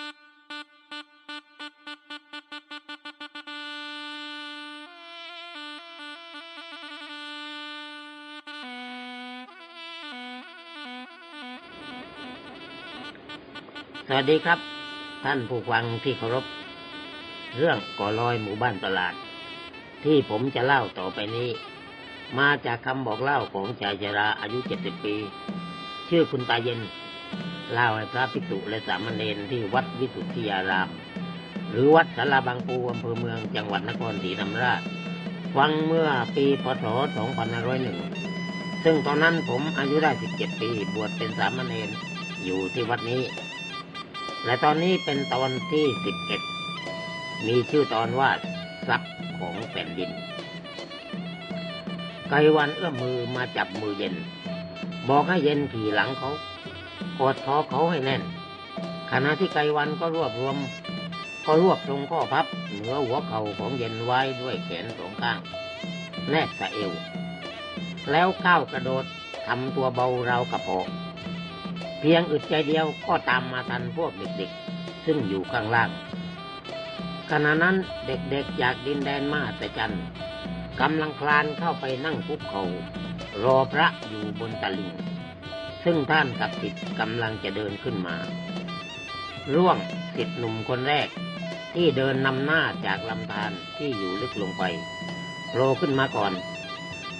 สวัสดีครับ ท่านผู้ฟังที่เคารพ เรื่องก่อลอยหมู่บ้านตลาด ที่ผมจะเล่าต่อไปนี้ มาจากคำบอกเล่าของชายชราอายุเจ็ดสิบปี ชื่อคุณตาเย็น เล่าให้พระภิกษุและสามเณรที่วัดวิสุทธิยาราม หรือวัดสาราบางปูอำเภอเมืองจังหวัดนครศรีธรรมราชฟังเมื่อปีพศ 2501 ซึ่งตอนนั้นผมอายุได้17 ปีบวชเป็นสามเณรอยู่ที่วัดนี้ และตอนนี้เป็นตอนที่ 11 มีชื่อตอนว่าทรัพย์ของแผ่นดิน ไกวันเอื้อมมือมาจับมือเย็น บอกให้เย็นขี่หลังเขา กอดคอเขาให้แน่น ขณะที่ไกวันก็รวบรวม ก็รวบตรงข้อพับ เหนือหัวเข่าของเย็นไว้ด้วยแขนสองข้าง แนบสะเอว แล้วก้าวกระโดดทำตัวเบาราวกระโปงเพียงอึดใจเดียวก็ตามมาทันพวกเด็กๆ ซึ่งอยู่ข้างล่าง ขณะนั้นเด็กๆจากดินแดนมาแต่จันกำลังคลานเข้าไปนั่งคุกเขา่ารอพระอยู่บนตลิ่ง ซึ่งท่านกับสิทธิ์กำลังจะเดินขึ้นมา ร่วงสิทธิ์หนุ่มคนแรก ที่เดินนำหน้าจากลำธารที่อยู่ลึกลงไปโผล่ขึ้นมาก่อน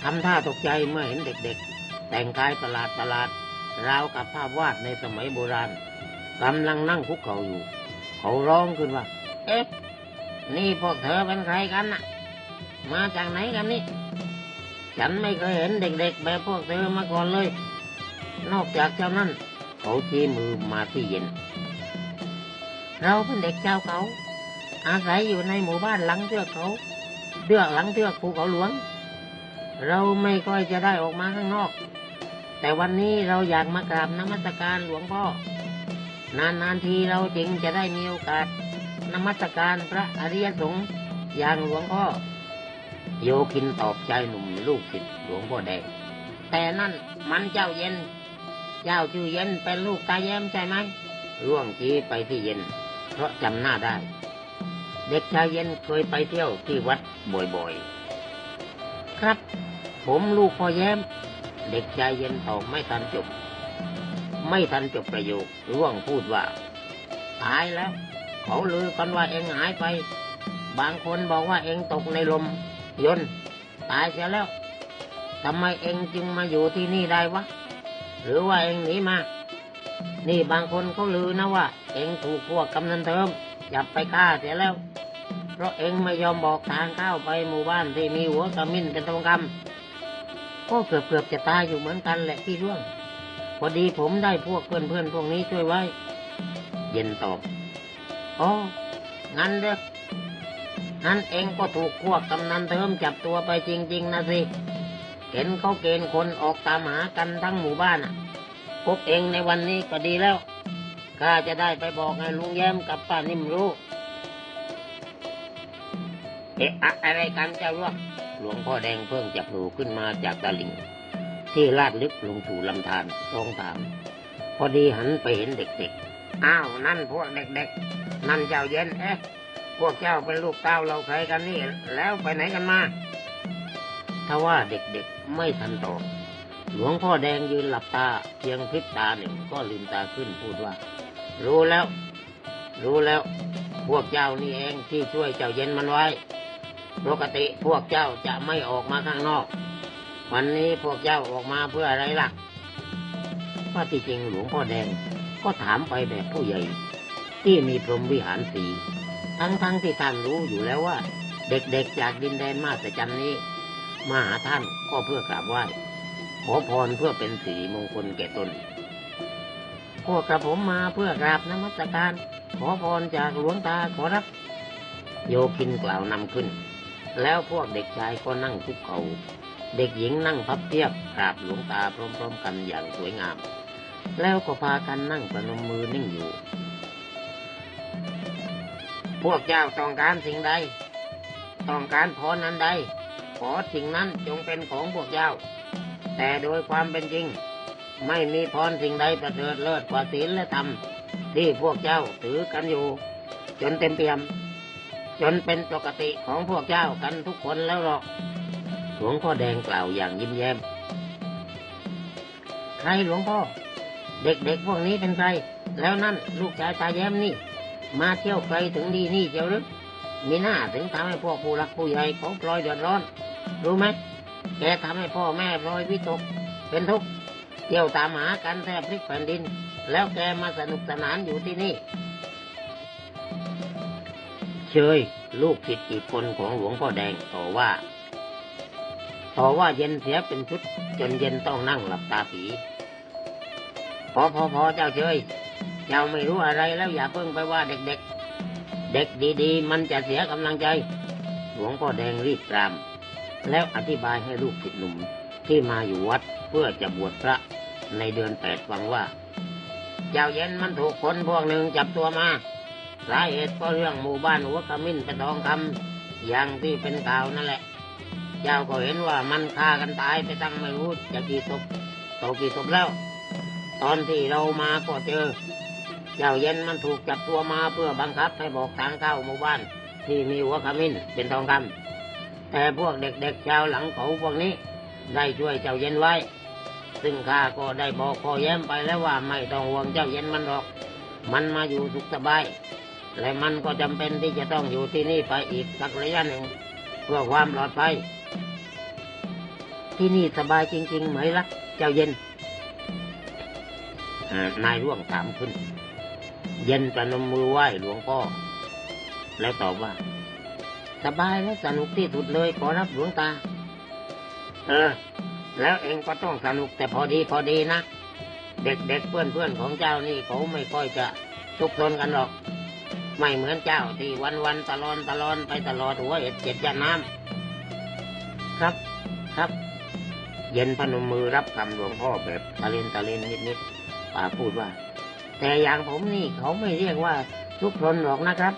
ทำท่าตกใจเมื่อเห็นเด็กๆ แต่งกายประหลาดประหลาดๆราวกับภาพวาดในสมัยโบราณกำลังนั่งคุกเข่าอยู่ เขาร้องขึ้นว่า เอ๊ะ นี่พวกเธอเป็นใครกันน่ะ มาจากไหนกันนี่ ฉันไม่เคยเห็นเด็ก ๆ แบบพวกเธอมาก่อนเลย นอกจากเจ้านั้น เขาชี้มือมาที่เย็น เราเป็นเด็กเจ้าเขา อาศัยอยู่ในหมู่บ้านหลังเทือกเขาเทือกหลังเทือกภูเขาหลวง เราไม่ค่อยจะได้ออกมาข้างนอก แต่วันนี้เราอยากมากราบนมัสการหลวงพ่อ นานๆทีเราจึงจะได้มีโอกาสนมัสการพระอริยสงฆ์อย่างหลวงพ่อโยคินตอบใจหนุ่มลูกศิษย์หลวงพ่อแดงแต่นั่นมันเจ้าเย็น เจ้าชื่อเย็นเป็นลูกตาแย้มใช่ไหมร่วงจี้ไปที่เย็น เพราะจำหน้าได้ เด็กชายเย็นเคยไปเที่ยวที่วัดบ่อยๆ ครับ ผมลูกพ่อแย้ม เด็กชายเย็นตอบไม่ทันจบ ไม่ทันจบประโยค ร่วงพูดว่า ตายแล้ว เขาลือกันว่าเองหายไป บางคนบอกว่าเองตกในลม ยนตายเสียแล้วทำไมเองจึงมาอยู่ที่นี่ได้วะ หรือว่าเองหนีมา นี่บางคนเขาลือนะว่า เองถูกพวกกำนันเทิมจับไปฆ่าเสียแล้ว เพราะเองไม่ยอมบอกทางเข้าไปหมู่บ้านที่มีหัวกระมิ้นเป็นทองคำก็เกือบเกือบๆจะตายอยู่เหมือนกันแหละพี่ร่วง พอดีผมได้พวกเพื่อนเพื่อนพวกนี้ช่วยไว้ เย็นตอบอ๋องั้นเด้องั้นเองก็ถูกพวกกำนันเทิมจับตัวไปจริง ๆนะสิ เห็นเขาเกณฑ์คนออกตามหากันทั้งหมู่บ้านอะพบเองในวันนี้ก็ดีแล้วข้าจะได้ไปบอกให้ลุงแย้มกับป้านิ่มรู้เอ๊ะอะอะไรกันเจ้าร่วงหลวงพ่อแดงเพิ่งจะโผล่ขึ้นมาจากตะลิ่ง ที่ลาดลึกลงสู่ลำธารทรงถาม พอดีหันไปเห็นเด็กๆ อ้าว นั่นพวกเด็กๆ นั่นเจ้าเย็นเอ๊ะพวกเจ้าเป็นลูกเต้าเราใครกันนี่ แล้วไปไหนกันมา ถ้าว่าเด็กๆไม่ทันตอบหลวงพ่อแดงยืนหลับตา เพียงพริบตาหนึ่งก็ลืมตาขึ้นพูดว่า รู้แล้ว รู้แล้ว พวกเจ้านี่เองที่ช่วยเจ้าเย็นมันไว้ ปกติพวกเจ้าจะไม่ออกมาข้างนอก วันนี้พวกเจ้าออกมาเพื่ออะไรล่ะว่าที่จริงหลวงพ่อแดงก็ถามไปแบบผู้ใหญ่ ที่มีพรหมวิหารสี ทั้งๆที่ท่านรู้อยู่แล้วว่า เด็กๆจากดินแดนมาสจันนี้ มาหาท่านก็เพื่อกราบไหว้ขอพรเพื่อเป็นสีมงคลแก่ตนพวกกระผมมาเพื่อกราบนมัสการ ขอพรจากหลวงตาขอรับ โยคินกล่าวนำขึ้น แล้วพวกเด็กชายก็นั่งคุกเขา่าเด็กหญิงนั่งพับเพียบกราบหลวงตาพร้อม ๆ กันอย่างสวยงาม แล้วก็พากันนั่งประนมมือนิ่งอยู่ พวกเจ้าต้องการสิ่งใด ต้องการพรนั้นใด ขอสิ่งนั้นจงเป็นของพวกเจ้า แต่โดยความเป็นจริง ไม่มีพรสิ่งใดประเสริฐเลิศกว่าศีลและธรรม ที่พวกเจ้าถือกันอยู่ จนเต็มเปี่ยม จนเป็นปกติของพวกเจ้ากันทุกคนแล้วหรอกหลวงพ่อแดงกล่าวอย่างยิ้มแย้มใครหลวงพ่อ เด็กๆพวกนี้เป็นใคร แล้วนั่นลูกชายตาแย้มนี่ มาเที่ยวไกลถึงดีนี่เจ้าหรือมีหน้าถึงทำให้พวกผู้รักผู้ใหญ่เขาพลอยเดือดร้อน รู้ไหมแกทำให้พ่อแม่พลอยวิตก เป็นทุกข์เที่ยวตามหากันแทบพลิกแผ่นดิน แล้วแกมาสนุกสนานอยู่ที่นี่ เชยลูกศิษย์อีกคนของหลวงพ่อแดงต่อว่า ต่อว่าเย็นเสียเป็นชุด จนเย็นต้องนั่งหลับตาผีพอพอพอเจ้าเชยเจ้าไม่รู้อะไรแล้วอย่าเพิ่งไปว่าเด็กๆเด็กดีๆ มันจะเสียกำลังใจ หลวงพ่อแดงรีบปราม แล้วอธิบายให้ลูกศิษย์หนุ่มที่มาอยู่วัดเพื่อจะบวชพระในเดือนแปดฟังว่า เจ้าเย็นมันถูกคนพวกหนึ่งจับตัวมา สาเหตุก็เรื่องหมู่บ้านหัวขมิ้นเป็นทองคำอย่างที่เป็นข่าวนั่นแหละ เจ้าก็เห็นว่ามันฆ่ากันตายไปตั้งไม่รู้จะกี่ศพต่อกี่ศพแล้ว ตอนที่เรามาก็เจอ เจ้าเย็นมันถูกจับตัวมาเพื่อบังคับให้บอกทางเข้าหมู่บ้านที่มีหัวขมิ้นเป็นทองคำ แต่พวกเด็กๆชาวหลังเขาพวกนี้ ได้ช่วยเจ้าเย็นไว้ ซึ่งข้าก็ได้บอกพ่อแย้มไปแล้วว่าไม่ต้องห่วงเจ้าเย็นมันหรอก มันมาอยู่สุขสบาย และมันก็จำเป็นที่จะต้องอยู่ที่นี่ไปอีกสักระยะหนึ่ง เพื่อความปลอดภัย ที่นี่สบายจริง ๆ ไหมล่ะ เจ้าเย็นนายร่วงถามขึ้น เย็นประนมมือไหว้หลวงพ่อ แล้วตอบว่า สบายและสนุกที่สุดเลยขอรับหลวงตา เออ แล้วเองก็ต้องสนุกแต่พอดีพอดีนะ เด็กๆเพื่อนๆของเจ้านี่เขาไม่ค่อยจะทุกข์ทนกันหรอก ไม่เหมือนเจ้าที่วันๆตะลอนตะลอนไปตลอดหัวเอ็ดเจ็ดยาน้ำครับครับ เย็นพนมมือรับคำหลวงพ่อแบบตะเลนตะเลนนิดๆป่าพูดว่า แต่อย่างผมนี่เขาไม่เรียกว่าทุกข์ทนหรอกนะครับ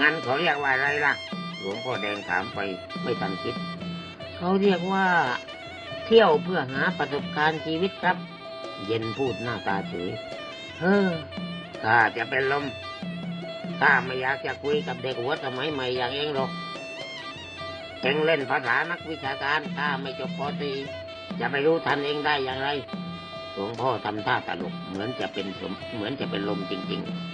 งั้นเขาเรียกว่าอะไรล่ะ หลวงพ่อแดงถามไปไม่ทันคิด เขาเรียกว่า เที่ยวเพื่อหาประสบการณ์ชีวิตครับ เย็นพูดหน้าตาเฉยเฮ้อข้าจะเป็นลมข้าไม่อยากจะคุยกับเด็กหัวสมัยใหม่อย่างเองหรอกเองเล่นภาษานักวิชาการข้าไม่จบปตีจะไปรู้ทันเองได้อย่างไร หลวงพ่อทำท่าตลกเหมือนจะเป็นสมเหมือนจะเป็นลมจริง ๆ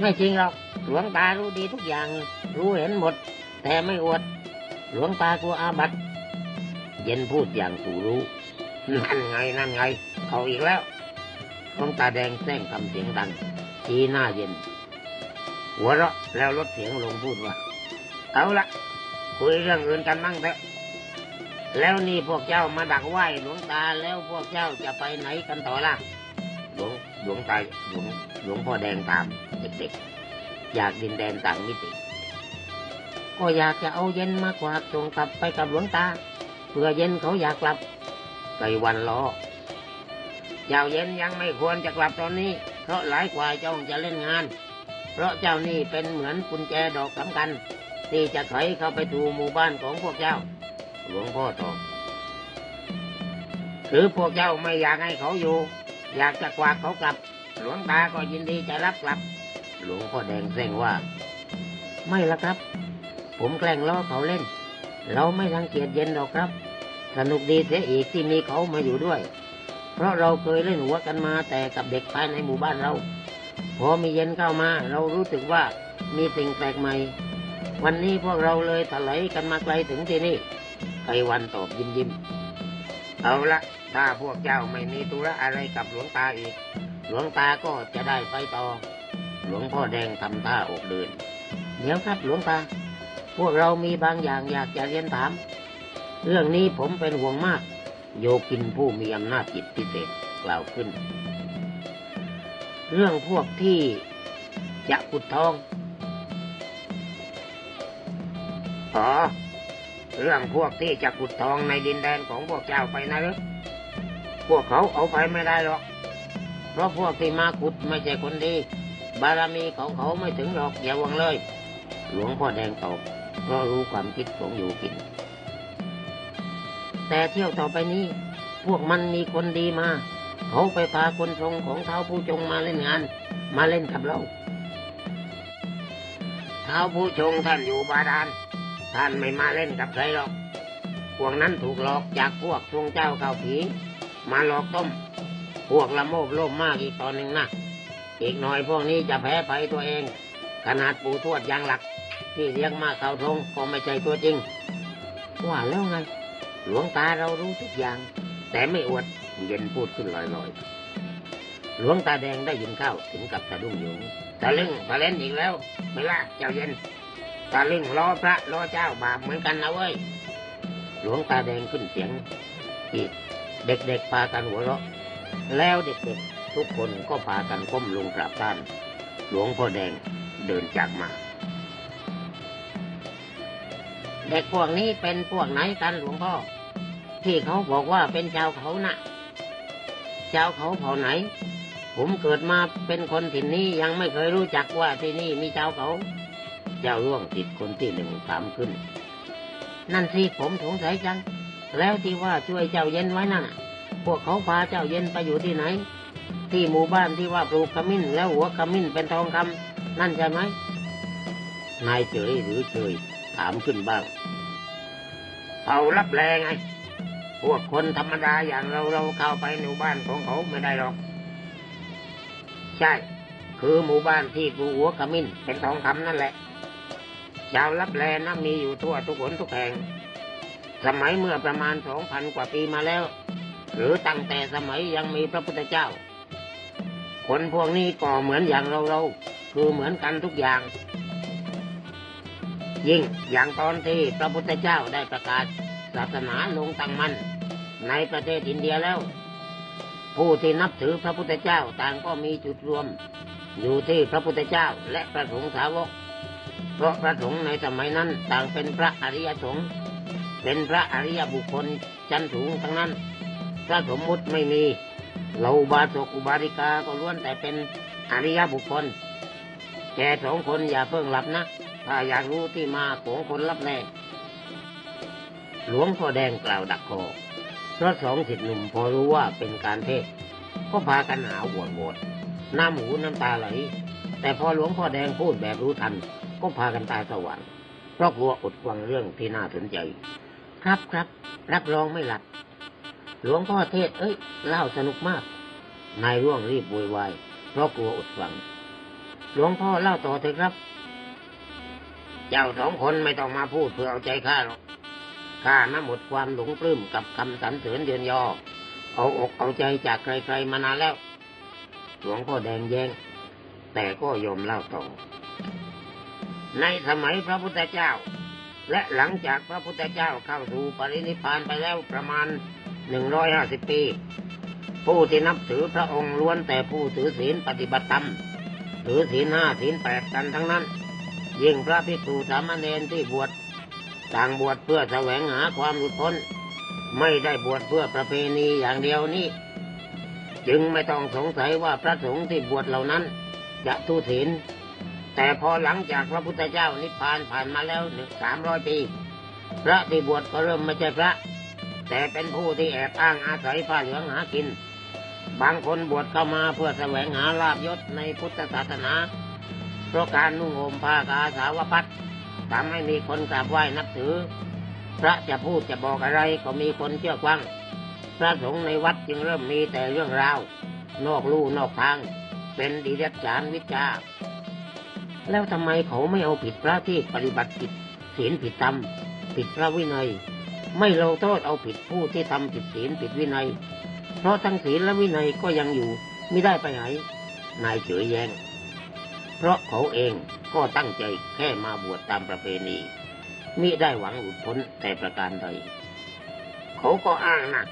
ไม่จริงหรอก หลวงตารู้ดีทุกอย่าง รู้เห็นหมด แต่ไม่อวด หลวงตากลัวอาบัตเย็นพูดอย่างสูรู้นั่นไงนั่นไงเอาอีกแล้วหลวงตาแดงแซงคำเสียงดังชี้หน้าเย็น หัวเราะแล้วลดเสียงลงพูดว่า เอาละคุยเรื่องอื่นกันมั่งเถอะแล้วนี่พวกเจ้ามาดักไหว้หลวงตาแล้วพวกเจ้าจะไปไหนกันต่อล่ะหลวงหลวงตาหลวงหลวงพ่อแดงตาม เด็ก อยากดินแดนต่างมิติ ก็อยากจะเอาเย็นมากวาดส่งกลับไปกับหลวงตาเพื่อเย็นเขาอยากกลับไกวันล้อเจ้าเย็นยังไม่ควรจะกลับตอนนี้ เพราะหลายกว่าเจ้าจะเล่นงาน เพราะเจ้านี่เป็นเหมือนกุญแจดอกสำคัญที่จะไขเข้าไปถูหมู่บ้านของพวกเจ้า หลวงพ่อตอบหรือพวกเจ้าไม่อยากให้เขาอยู่ อยากจะกวาดเขากลับ หลวงตาก็ยินดีจะรับกลับ หลวงพ่อแดงแซงว่า ไม่ละครับ ผมแกล้งล้อเขาเล่น เราไม่รังเกียจเย็นหรอกครับ สนุกดีเสียอีกที่มีเขามาอยู่ด้วย เพราะเราเคยเล่นหัวกันมาแต่กับเด็กภายในหมู่บ้านเรา พอมีเย็นเข้ามา เรารู้สึกว่ามีสิ่งแปลกใหม่ วันนี้พวกเราเลยถลายกันมาไกลถึงที่นี่ไกวันตอบยิ้มยิ้มเอาละถ้าพวกเจ้าไม่มีธุระอะไรกับหลวงตาอีก หลวงตาก็จะได้ไปต่อ หลวงพ่อแดงทำท่าอกเดิน เดี๋ยวครับหลวงตา พวกเรามีบางอย่างอยากจะเรียนถาม เรื่องนี้ผมเป็นห่วงมาก โยกินผู้มีอำนาจจิตพิเศษกล่าวขึ้น เรื่องพวกที่จะขุดทองอ๋อเรื่องพวกที่จะขุดทองในดินแดนของพวกเจ้าไปนะหรือพวกเขาเอาไปไม่ได้หรอก เพราะพวกที่มาขุดไม่ใช่คนดี บารมีของเขาไม่ถึงหรอกอย่าหวังเลย หลวงพ่อแดงตอบเพราะรู้ความคิดของอยู่กิน แต่เที่ยวต่อไปนี้ พวกมันมีคนดีมา เขาไปพาคนทรงของเท้าผู้จงมาเล่นงาน มาเล่นกับเราเท้าผู้ชงท่านอยู่บาดาลท่านไม่มาเล่นกับใครหรอกพวกนั้นถูกหลอกจากพวกทรงเจ้าเก่าผี มาหลอกต้ม พวกละโมบโลภมากอีกตอนหนึ่งนะ อีกหน่อยพวกนี้จะแพ้ภัยตัวเอง ขนาดปู่ทวดยังหลัก ที่เลี้ยงมาเก่าทงก็ไม่ใช่ตัวจริง ว่าแล้วไง หลวงตาเรารู้ทุกอย่าง แต่ไม่อวดเย็นพูดขึ้นลอยๆ หลวงตาแดงได้ยินเข้าถึงกับสะดุ้งอยู่ตะลึงตะเล่นอีกแล้วไม่ละเจ้าเย็นตะลึงรอพระรอเจ้าบาปเหมือนกันนะเว้ยหลวงตาแดงขึ้นเสียงอีกเด็กๆพากันหัวเราะ แล้วเด็กๆ ทุกคนก็พากันก้มลงกราบท่าน หลวงพ่อแดงเดินจากมา เด็กพวกนี้เป็นพวกไหนกันหลวงพ่อ ที่เขาบอกว่าเป็นชาวเขานะ่ะชาวเขาเผ่าไหน ผมเกิดมาเป็นคนถิ่นนี้ยังไม่เคยรู้จักว่าที่นี่มีชาวเขา เจ้าร่วงติดคนที่หนึ่งถามขึ้น นั่นสิผมสงสัยจัง แล้วที่ว่าช่วยเจ้าเย็นไว้นั่นน่ะพวกเขาพาเจ้าเย็นไปอยู่ที่ไหน ที่หมู่บ้านที่ว่าปลูกขมิ้น แล้วหัวขมิ้นเป็นทองคำนั่นใช่ไหมนายเฉยหรือเฉยถามขึ้นบ้างเขารับแรงไงพวกคนธรรมดาอย่างเราเราเข้าไปในหมู่บ้านของเขาไม่ได้หรอก ใช่ คือหมู่บ้านที่ปลูกหัวขมิ้นเป็นทองคำนั่นแหละชาวรับแลนะมีอยู่ทั่วทุกหนทุกแห่ง สมัยเมื่อประมาณสองพันกว่าปีมาแล้ว หรือตั้งแต่สมัยยังมีพระพุทธเจ้า คนพวกนี้ก็เหมือนอย่างเราเราคือเหมือนกันทุกอย่าง ยิ่งอย่างตอนที่พระพุทธเจ้าได้ประกาศศาสนาลงตั้งมั่นในประเทศอินเดียแล้ว ผู้ที่นับถือพระพุทธเจ้าต่างก็มีจุดรวม อยู่ที่พระพุทธเจ้าและพระสงฆ์สาวก เพราะพระสงฆ์ในสมัยนั้นต่างเป็นพระอริยสงฆ์เป็นพระอริยบุคคลชั้นสูงทั้งนั้น พระสมมุติไม่มี เราบาสกอุบาสิกาก็ล้วนแต่เป็นอริยบุคคล แกสองคนอย่าเพิ่งหลับนะ ถ้าอยากรู้ที่มาของคนรับแน่หลวงพ่อแดงกล่าวดักคอเพราะสองสิทธิหนุ่มพอรู้ว่าเป็นการเทศ ก็พากันหาวโวดโหวดน้ำหูน้ำตาไหล แต่พอหลวงพ่อแดงพูดแบบรู้ทัน ก็พากันตาสว่างเพราะกลัวอดฟังเรื่องที่น่าสนใจ ครับครับรับรองไม่หลับ หลวงพ่อเทศ เอ้ยเล่าสนุกมาก นายร่วงรีบโวยวายเพราะกลัวอดฟัง หลวงพ่อเล่าต่อเถอะครับ เจ้าสองคนไม่ต้องมาพูดเพื่อเอาใจข้าหรอกข้าน่ะหมดความหลงปลื้มกับคำสรรเสริญเดือนยอ เอาอกเอาใจจากใครๆมานานแล้ว หลวงพ่อแดงแย้ง แต่ก็ยอมเล่าต่อ ในสมัยพระพุทธเจ้า และหลังจากพระพุทธเจ้าเข้าสู่ปรินิพานไปแล้วประมาณ หนึ่งร้อยห้าสิบปี ผู้ที่นับถือพระองค์ล้วนแต่ผู้ถือศีลปฏิบัติธรรมถือศีลห้าศีลแปดกันทั้งนั้น ยิ่งพระภิกษุสามเณรที่บวชต่างบวชเพื่อแสวงหาความหลุดพ้น ไม่ได้บวชเพื่อประเพณีอย่างเดียวนี้ จึงไม่ต้องสงสัยว่าพระสงฆ์ที่บวชเหล่านั้น จะทุศีลแต่พอหลังจากพระพุทธเจ้านิพพานผ่านมาแล้วหนึ่งสามร้อยปี พระที่บวชก็เริ่มไม่ใช่พระ แต่เป็นผู้ที่แอบอ้างอาศัยผ้าเหลืองหากิน บางคนบวชเข้ามาเพื่อแสวงหาลาบยศในพุทธศาสนาเพราะการนุ่งห่มผ้ากาสาวพัดทำให้มีคนกราบไหว้นับถือ พระจะพูดจะบอกอะไรก็มีคนเชื่อฟัง พระสงฆ์ในวัดจึงเริ่มมีแต่เรื่องราวนอกลู่นอกทาง เป็นดิเรกจารวิจาแล้วทำไมเขาไม่เอาผิดพระที่ปฏิบัติผิดศีลผิดธรรมผิดพระวินัย ไม่ลงโทษเอาผิดผู้ที่ทำผิดศีลผิดวินัย เพราะทั้งศีลและวินัยก็ยังอยู่ไม่ได้ไปไหน นายเฉยแยง เพราะเขาเองก็ตั้งใจแค่มาบวชตามประเพณีมิได้หวังหลุดพ้นแต่ประการใด เขาก็อ้างนะ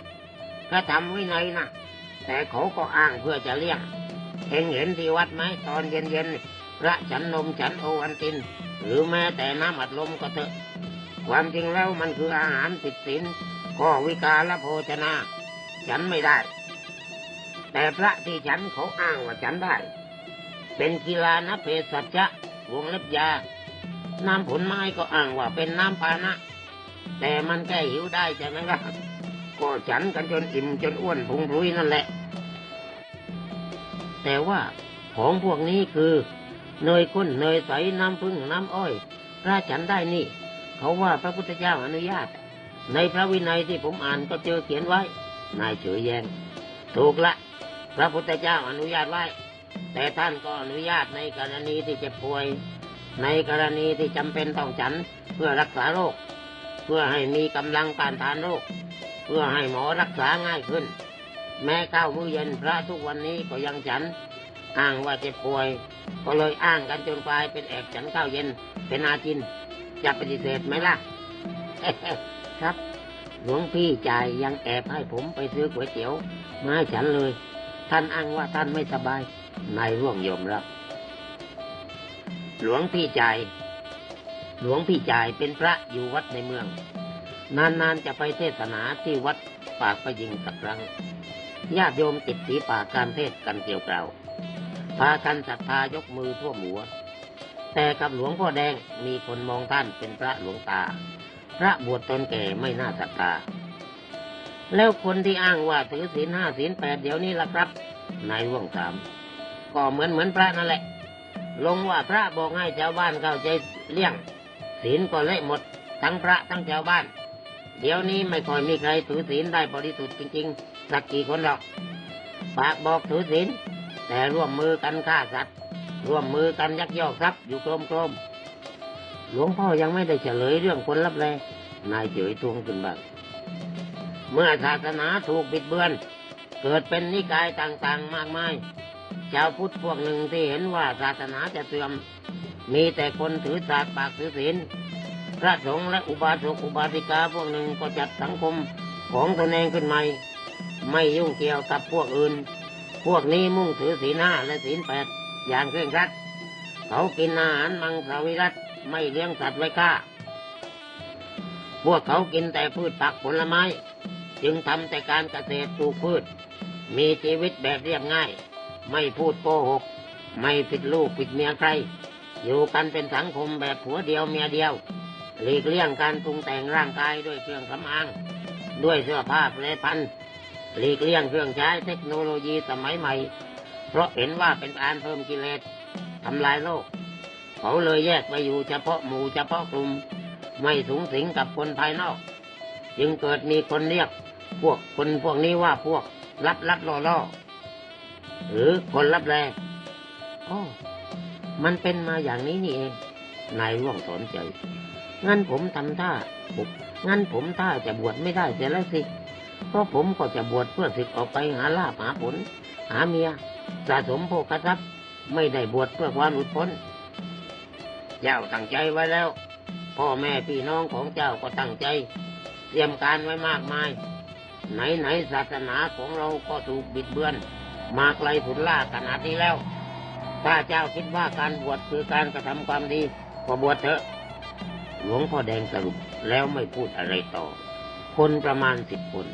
ก็ทำวินัยนะแต่เขาก็อ้างเพื่อจะเลี่ยงเห็นเห็นที่วัดไหมตอนเย็นๆพระฉันนมฉันโอวันติน หรือแม้แต่น้ำอัดลมก็เถอะ ความจริงแล้วมันคืออาหารผิดศีลข้อวิกาและโภชนา ฉันไม่ได้ แต่พระที่ฉันเขาอ้างว่าฉันได้ เป็นกีฬานะเพศสัจะวงเล็บยา น้ำผลไม้ก็อ้างว่าเป็นน้ำปานะ แต่มันแก้หิวได้ใช่ไหมล่ะก็ฉันกันจนอิ่มจนอ้วนพุงรุยนั่นแหละ แต่ว่าของพวกนี้คือ เนยข้นเนยใสน้ำผึ้งน้ำอ้อยพระฉันได้นี่ เขาว่าพระพุทธเจ้าอนุญาต ในพระวินัยที่ผมอ่านก็เจอเขียนไว้ นายเฉยแยง ถูกละ พระพุทธเจ้าอนุญาตไว้ แต่ท่านก็อนุญาตในกรณีที่เจ็บป่วย ในกรณีที่จำเป็นต้องฉันเพื่อรักษาโรค เพื่อให้มีกำลังต้านทานโรค เพื่อให้หมอรักษาง่ายขึ้น แม้ข้าวมื้อเย็นพระทุกวันนี้ก็ยังฉัน อ้างว่าเจ็บป่วย ก็เลยอ้างกันจนกลายเป็นแอกฉันข้าวเย็นเป็นอาจิน จะปฏิเสธไหมล่ะ ครับ หลวงพี่จ่ายยังแอบให้ผมไปซื้อก๋วยเตี๋ยว มาให้ฉันเลย ท่านอ้างว่าท่านไม่สบาย นายร่วงยอมรับ หลวงพี่จ่ายหลวงพี่จ่ายเป็นพระอยู่วัดในเมือง นานๆจะไปเทศนาที่วัดปากประยิงสักครั้งญาติโยมติดสีปากการเทศกันเกี่ยวกล่าวพากันศรัทธายกมือทั่วหมัว แต่กับหลวงพ่อแดงมีคนมองท่านเป็นพระหลวงตา พระบวชตนแก่ไม่น่าศรัทธา แล้วคนที่อ้างว่าถือศีลห้าศีลแปดเดี๋ยวนี้ล่ะครับนายว่องถาม ก็เหมือนเหมือนพระนั่นแหละ ลงว่าพระบอกให้ชาวบ้านเข้าใจเลี่ยง ศีลก็เละหมด ทั้งพระทั้งชาวบ้าน เดี๋ยวนี้ไม่ค่อยมีใครถือศีลได้บริสุทธิ์จริง ๆ สักกี่คนหรอก ปากบอกถือศีลแต่ร่วมมือกันฆ่าสัตว์ ร่วมมือกันยักยอกทรัพย์อยู่โครมๆหลวงพ่อยังไม่ได้เฉลยเรื่องคนรับแลนายเฉยทวงขึ้นบ้างเมื่อศาสนาถูกบิดเบือน เกิดเป็นนิกายต่างๆมากมาย ชาวพุทธพวกหนึ่งที่เห็นว่าศาสนาจะเสื่อม มีแต่คนถือศาสตร์ปากถือศีลพระสงฆ์และอุบาสกอุบาสิกาพวกหนึ่งก็จัดสังคมของตนเองขึ้นใหม่ ไม่ยุ่งเกี่ยวกับพวกอื่น พวกนี้มุ่งถือศีลห้าและศีลแปด อย่างเคร่งครัดเขากินอาหารมังสวิรัตไม่เลี้ยงสัตว์ไว้ฆ่า พวกเขากินแต่พืชผักผลไม้ จึงทำแต่การเกษตรปลูกพืช มีชีวิตแบบเรียบง่าย ไม่พูดโกหก ไม่ผิดลูกผิดเมียใคร อยู่กันเป็นสังคมแบบผัวเดียวเมียเดียว หลีกเลี่ยงการปรุงแต่งร่างกายด้วยเครื่องสำอาง ด้วยเสื้อผ้าแปรพันหลีกเลี่ยงเครื่องใช้เทคโนโลยีสมัยใหม่ เพราะเห็นว่าเป็นการเพิ่มกิเลสทำลายโลก เขาเลยแยกไปอยู่เฉพาะหมู่เฉพาะกลุ่มไม่สูงสิงกับคนภายนอก จึงเกิดมีคนเรียกพวกคนพวกนี้ว่าพวกรับรับล่อล่อหรือคนรับแรงโอ้มันเป็นมาอย่างนี้นี่เอง นายร่วงสนใจ งั้นผมทำท่าปุกงั้นผมท่าจะบวชไม่ได้เสียแล้วสิ เพราะผมก็จะบวชเพื่อศึกออกไปหาลาภหาผล หาเมียสะสมโภคทรัพย์ไม่ได้บวชเพื่อความหลุดพ้น เจ้าตั้งใจไว้แล้ว พ่อแม่พี่น้องของเจ้าก็ตั้งใจ เตรียมการไว้มากมาย ไหนไหนศาสนาของเราก็ถูกบิดเบือน มาไกลถุนล่าขนาดนี้แล้ว ถ้าเจ้าคิดว่าการบวชคือการกระทำความดีก็บวชเถอะ หลวงพ่อแดงสรุปแล้วไม่พูดอะไรต่อ คนประมาณสิบคน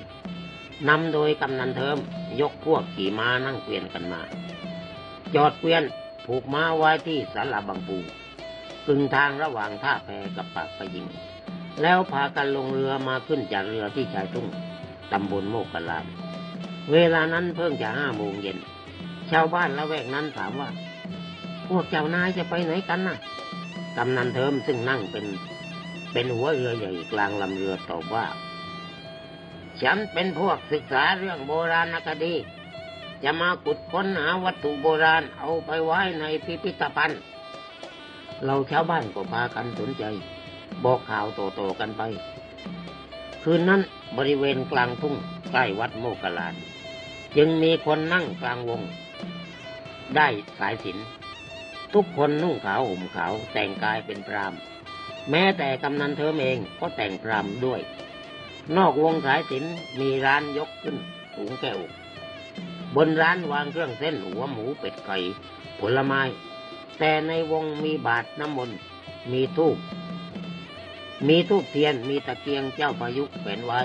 นำโดยกำนันเทิมยกพวกขี่ม้านั่งเกวียนกันมา จอดเกวียนผูกม้าไว้ที่สาราบางปูกึ่งทางระหว่างท่าแพกับปากปะยิง แล้วพากันลงเรือมาขึ้นจากเรือที่ชายทุ่งตำบลโมกขลานเวลานั้นเพิ่งจะห้าโมงเย็น ชาวบ้านละแวกนั้นถามว่า พวกเจ้านายจะไปไหนกันน่ะกำนันเทิมซึ่งนั่งเป็นเป็นหัวเรือใหญ่กลางลำเรือตอบว่า ฉันเป็นพวกศึกษาเรื่องโบราณคดี จะมาขุดค้นหาวัตถุโบราณเอาไปไว้ในพิพิธภัณฑ์ เราชาวบ้านก็พากันสนใจ บอกข่าวโตๆกันไป คืนนั้นบริเวณกลางทุ่งใกล้วัดโมกขลาน จึงมีคนนั่งกลางวง ได้สายสิญจนทุกคนนุ่งขาวห่มขาวแต่งกายเป็นพรามแม้แต่กำนันเทอเองก็แต่งพรามด้วย นอกวงสายสินมีร้านยกขึ้นสูงแก้วบนร้านวางเครื่องเส้นหัวหมูเป็ดไก่ผลไม้ แต่ในวงมีบาทน้ำมนต์มีทูบมีทูบเทียนมีตะเกียงเจ้าพายุแขวนไว้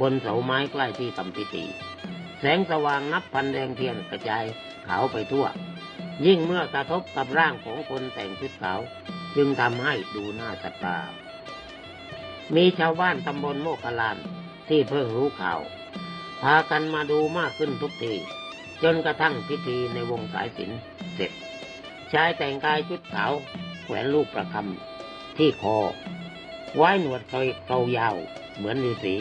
บนเสาไม้ใกล้ที่ทำพิธี แสงสว่างนับพันแดงเทียนกระจายขาวไปทั่ว ยิ่งเมื่อกระทบกับร่างของคนแต่งชุดขาว จึงทำให้ดูน่าศรัทธา มีชาวบ้านตำบลโมกขลานที่เพิ่งรู้ข่าว พากันมาดูมากขึ้นทุกที จนกระทั่งพิธีในวงสายสิญจนเสร็จชายแต่งกายชุดขาวแขวนลูกประคำที่คอ ไว้หนวดเคยเกายาว เหมือนฤาษี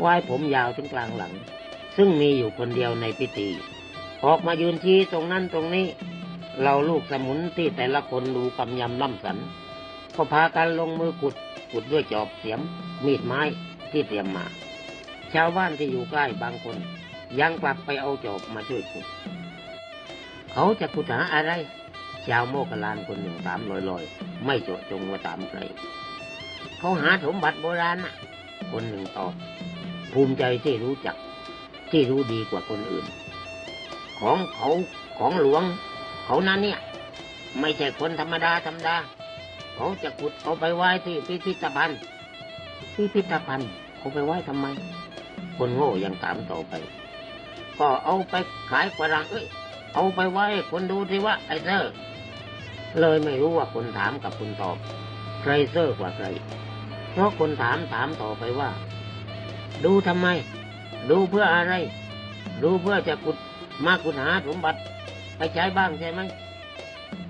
ไว้ผมยาวถึงกลางหลัง ซึ่งมีอยู่คนเดียวในพิธี ออกมายืนชี้ตรงนั้นตรงนี้ เราลูกสมุนที่แต่ละคนดูกำยำล่ำสัน ก็พากันลงมือขุด ขุดด้วยจอบเสียม มีดไม้ที่เตรียมมา ชาวบ้านที่อยู่ใกล้บางคน ยังกลับไปเอาจอบมาช่วยขุด เขาจะขุดหาอะไร ชาวโมกลานคนหนึ่งถามลอยๆ ไม่เจาะจงว่าถามใคร เขาหาสมบัติโบราณน่ะ คนหนึ่งตอบภูมิใจที่รู้จัก ที่รู้ดีกว่าคนอื่น ของเขาของหลวง เขานั้นเนี่ย ไม่ใช่คนธรรมดาธรรมดา เขาจะขุดเอาไปไว้ที่พิพิธภัณฑ์พิพิธภัณฑ์เขาไปไว้ทำไม คนโง่ยังถามต่อไป ก็เอาไปขายกวรังเอ้ยเอาไปไว้คนดูสิว่าไอ้เซอร์ เลยไม่รู้ว่าคนถามกับคนตอบ ใครเซอร์กว่าใคร เพราะคนถามถามต่อไปว่า ดูทำไม ดูเพื่ออะไร ดูเพื่อจะขุดมาขุดหาสมบัติ ไปใช้บ้างใช่ไหม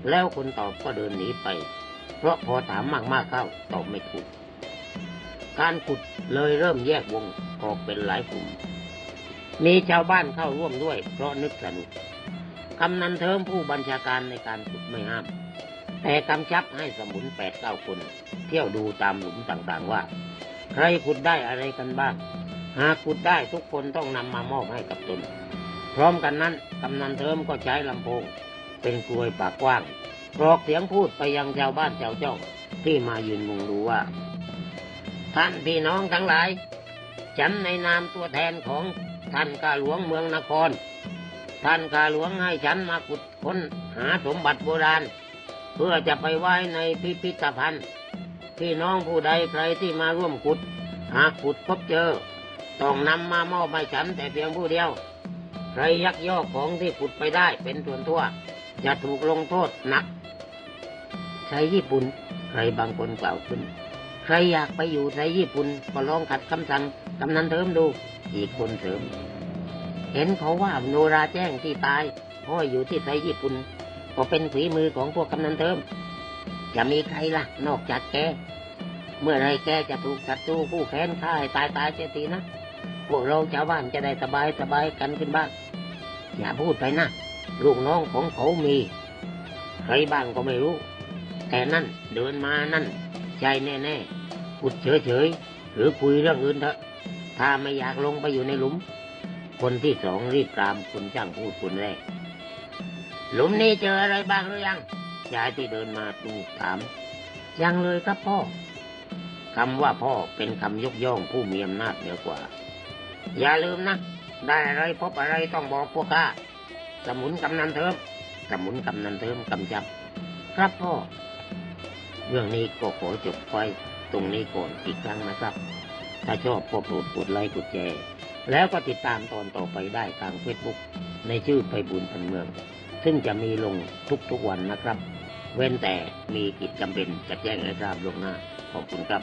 แล้วคนตอบก็เดินหนีไป ราะพอถามมากๆเข้าตอบไม่ถูก การขุดเลยเริ่มแยกวงออกเป็นหลายกลุ่ม มีชาวบ้านเข้าร่วมด้วย เพราะนึกสนุกกำนันเทิมผู้บัญชาการในการขุดไม่ห้าม แต่กำชับให้สมุนแปดเก้าคน เที่ยวดูตามหลุมต่างๆว่า ใครขุดได้อะไรกันบ้าง หากขุดได้ทุกคนต้องนำมามอบให้กับตน พร้อมกันนั้นกำนันเทิมก็ใช้ลำโพง เป็นกลวยปากกว้าง กรอกเสียงพูดไปยังชาวบ้านชาวช่องที่มายืนมุงดูว่า ท่านพี่น้องทั้งหลาย ฉันในนามตัวแทนของท่านกาหลวงเมืองนคร ท่านกาหลวงให้ฉันมาขุดค้นหาสมบัติโบราณ เพื่อจะไปไว้ในพิพิธภัณฑ์ พี่น้องผู้ใดใครที่มาร่วมขุด หากขุดพบเจอ ต้องนำมามอบให้ฉันแต่เพียงผู้เดียว ใครยักยอกของที่ขุดไปได้เป็นส่วนทั่วจะถูกลงโทษหนัก ใช้ญี่ปุ่น ใครบางคนกล่าวขึ้น ใครอยากไปอยู่ในญี่ปุ่นก็ลองขัดคำสั่งกำนันเทิมดู อีกคนเสริม เห็นเขาว่าโนราแจ้งที่ตายห้อยอยู่ที่ไทยญี่ปุ่น ก็เป็นฝีมือของพวกกำนันเทิม จะมีใครล่ะ นอกจากแก เมื่อไรแกจะถูกศัตรูผู้แค้นฆ่าให้ตายตายเสียทีนะ พวกเราชาวบ้านจะได้สบายสบายกันขึ้นบ้าง อย่าพูดไปนะ ลูกน้องของเขามี ใครบ้างก็ไม่รู้ แต่นั่นเดินมานั่น ใจแน่ๆพูดเฉยๆหรือคุยเรื่องอื่นเถอะถ้าไม่อยากลงไปอยู่ในหลุม คนที่สองรีบตามคนช่างพูดคนแรก หลุมนี้เจออะไรบ้างหรือยังชายที่เดินมาตูถาม ยังเลยครับพ่อคำว่าพ่อเป็นคำยกย่องผู้มีอำนาจเหนือกว่า อย่าลืมนะ ได้อะไรพบอะไรต้องบอกพวกข้าสมุนกำนันเทิมสมุนกำนันเทิมกำจับ ครับพ่อ เรื่องนี้ก็ขอจบไปตรงนี้ก่อนอีกครั้งนะครับ ถ้าชอบก็โปรดกดไลค์กดแชร์แล้วก็ติดตามตอนต่อไปได้ทางเฟซบุ๊กในชื่อไปบุญพันเมือง ซึ่งจะมีลงทุกๆวันนะครับ เว้นแต่มีกิจจำเป็นจะแจ้งให้ทราบล่วงหน้าขอบคุณครับ